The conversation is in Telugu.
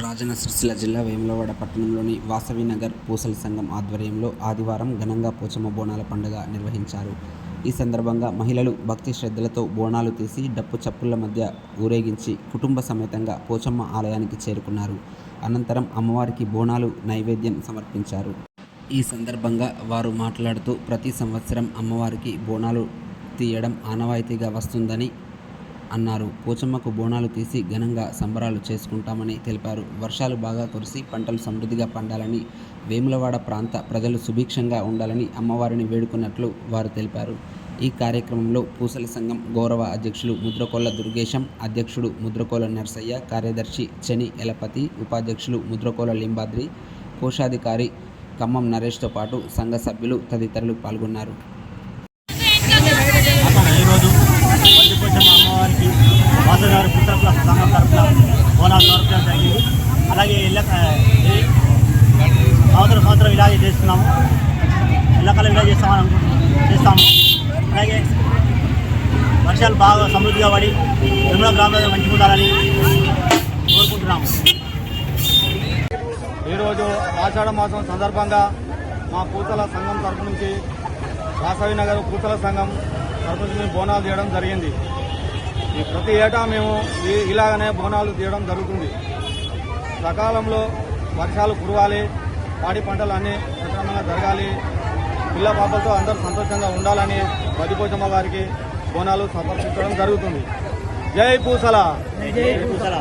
రాజన్న సిరిసిల్ల జిల్లా వేములవాడ పట్టణంలోని వాసవి నగర్ పూసల సంఘం ఆధ్వర్యంలో ఆదివారం ఘనంగా పోచమ్మ బోనాల పండుగ నిర్వహించారు. ఈ సందర్భంగా మహిళలు భక్తి శ్రద్ధలతో బోనాలు తీసి డప్పు చప్పుల మధ్య ఊరేగించి కుటుంబ సమేతంగా పోచమ్మ ఆలయానికి చేరుకున్నారు. అనంతరం అమ్మవారికి బోనాలు నైవేద్యం సమర్పించారు. ఈ సందర్భంగా వారు మాట్లాడుతూ ప్రతి సంవత్సరం అమ్మవారికి బోనాలు తీయడం ఆనవాయితీగా వస్తుందని అన్నారు. పోచమ్మకు బోనాలు తీసి ఘనంగా సంబరాలు చేసుకుంటామని తెలిపారు. వర్షాలు బాగా కురిసి పంటలు సమృద్ధిగా పండాలని వేములవాడ ప్రాంత ప్రజలు సుభిక్షంగా ఉండాలని అమ్మవారిని వేడుకున్నట్లు వారు తెలిపారు. ఈ కార్యక్రమంలో పూసల సంఘం గౌరవ అధ్యక్షులు ముద్రకోళ్ళ దుర్గేశం అధ్యక్షుడు ముద్రకోల నర్సయ్య కార్యదర్శి చని ఎలపతి ఉపాధ్యక్షులు ముద్రకోల లింబాద్రి కోశాధికారి ఖమ్మం నరేష్తో పాటు సంఘ సభ్యులు తదితరులు పాల్గొన్నారు ఈరోజు పల్లిపోచమ్మ అమ్మవారికి వాసగారు పుత్రకుల సంఘం తరఫున బోనాలు సమర్పించడం జరిగింది. అలాగే ఇళ్ళ సంవత్సరం సంవత్సరం ఇలాగే చేస్తున్నాము. ఎల్లకాల ఇలా చేస్తామని చేస్తాము. అలాగే వర్షాలు బాగా సమృద్ధిగా పడి తిరుమల గ్రామంలో మంచిగా ఉండాలని కోరుకుంటున్నాము. ఈరోజు ఆషాఢ మాసం సందర్భంగా మా పూతల సంఘం తరఫు నుంచి వాసవి నగర్ పూతల సంఘం తరఫు నుంచి బోనాలు చేయడం జరిగింది. ప్రతి ఏటా మేము ఇలాగనే బోనాలు తీయడం జరుగుతుంది. సకాలంలో వర్షాలు కురవాలి పాడి పంటలు అన్నీ సక్రమంగా జరగాలి. పిల్ల పాపలతో అందరూ సంతోషంగా ఉండాలని బదిపోచమ్మ వారికి బోనాలు సమర్పించడం జరుగుతుంది. జై పూసల! జై పూసల!